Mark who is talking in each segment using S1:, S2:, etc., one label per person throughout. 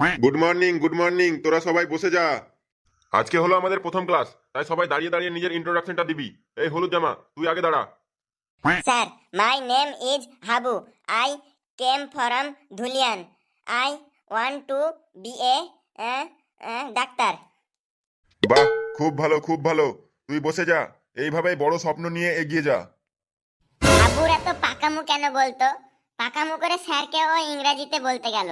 S1: Good morning good morning তোরা সবাই বসে যা। আজকে হলো আমাদের প্রথম ক্লাস তাই সবাই দাঁড়িয়ে দাঁড়িয়ে নিজের ইন্ট্রোডাকশনটা দিবি। এই হলুদ জামা তুই আগে দাঁড়া।
S2: Sir my name is Habu. I came from Dhulian. আই want to be a doctor.
S1: বাহ খুব ভালো খুব ভালো। তুই বসে যা এইভাবেই বড় স্বপ্ন নিয়ে এগিয়ে যা।
S2: হাবুর এত পাকামু কেন বলতো? পাকামু করে স্যারকে ও ইংরেজিতে বলতে গেল।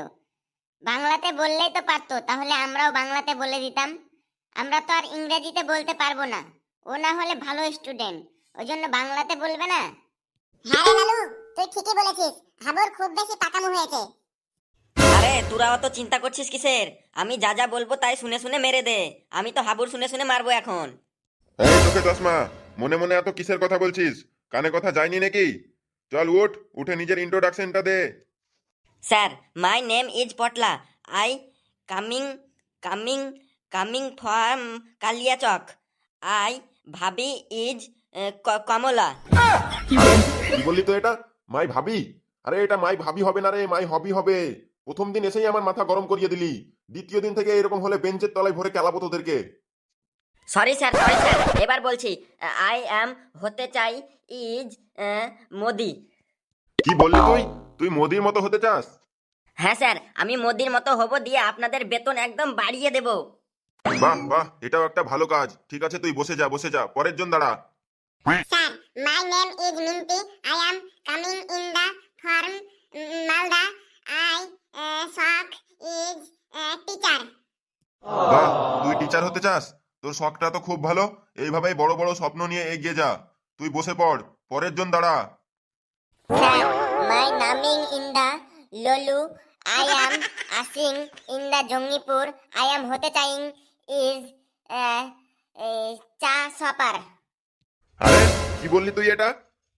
S2: বাংলাতে বললেই তো পারতো তাহলে আমরাও বাংলাতে বলে দিতাম। আমরা তো আর ইংরেজিতে বলতে পারব না ও না হলে ভালো স্টুডেন্ট ওই জন্য বাংলাতে বলবে না।
S3: হ্যাঁ লালু তুই ঠিকই বলেছিস হাবুর খুব বেশি পাকামো হয়েছে।
S4: আরে তোরা অত চিন্তা করছিস কিসের? আমি যা যা বলব তাই শুনে শুনে মেরে দে আমি তো হাবুর শুনে শুনে মারবো এখন।
S1: এই তোকে চশমা মনে মনে এত কিসের কথা বলছিস? কানে কথা যায়নি নাকি? চল উঠ উঠে নিজের ইন্ট্রোডাকশনটা দে।
S4: Sir my name is Patla. I coming coming coming from Kaliachak. I ভাবি ইজ কমলা।
S1: কি বললি তো এটা? মাই ভাবি? আরে এটা মাই ভাবি হবে না রে মাই হবি হবে। প্রথম দিন এসেই আমার মাথা গরম করিয়ে দিলি। দ্বিতীয় দিন থেকে এরকম হলে বেঞ্চের তলায় ভরে কেলাবো তোদেরকে।
S4: সরি স্যার সরি স্যার এবার বলছি আই অ্যাম হতে চাই ইজ মোদি।
S1: কি বললি তুই? তুই মোদির মতো হতে চাস?
S4: হ্যাঁ স্যার আমি মোদির মতো হব দিয়ে আপনাদের বেতন একদম বাড়িয়ে দেব।
S1: বাহ বাহ এটাও একটা ভালো কাজ। ঠিক আছে তুই বসে যা বসে যা পরের জন দাঁড়া।
S3: Sir my name is Minti I am coming in the form Malda I শখ ইজ টিচার
S1: বাহ তুই টিচার হতে চাস? তোর শখটা তো খুব ভালো। এইভাবেই বড় বড় স্বপ্ন নিয়ে এগিয়ে যা। তুই বসে পড় পরের জন দাঁড়া।
S2: My naming in the Lolu. I am asing in the Jongipur. I am hote trying is uh, uh, cha shopper.
S1: আরে কি বললি তুই এটা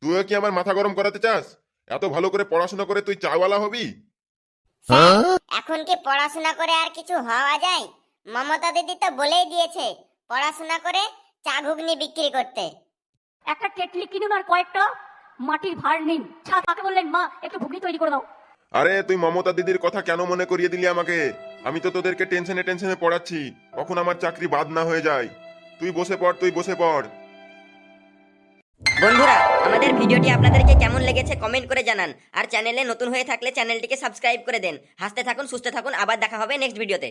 S1: তুইও কি আমার মাথা গরম করাতে চাস এত ভালো করে পড়াশোনা করে তুই চাওয়ালা হবি
S2: এখন কি পড়াশোনা করে আর কিছু হওয়া যায় মমতা দিদি তো বলেই দিয়েছে পড়াশোনা করে চা ঘুগনি বিক্রি করতে
S5: একটা কেটলি কিনুন আর কয়েকটা মাটির ভার নিন ছা তাকে বললেন মা একটু ঘুগনি তৈরি করে দাও।
S1: আরে তুই মমতা দিদির কথা কেন মনে করিয়ে দিলি আমাকে? আমি তো তোদেরকে টেনশনে টেনশনে পড়াচ্ছি। কখন আমার চাকরি বাদ না হয়ে যায়। তুই বসে পড় তুই বসে পড়।
S4: বন্ধুরা আমাদের ভিডিওটি আপনাদেরকে কেমন লেগেছে কমেন্ট করে জানান। আর চ্যানেলে নতুন হয়ে থাকলে চ্যানেলটিকে সাবস্ক্রাইব করে দেন। হাসতে থাকুন সুস্থ থাকুন। আবার দেখা হবে নেক্সট ভিডিওতে।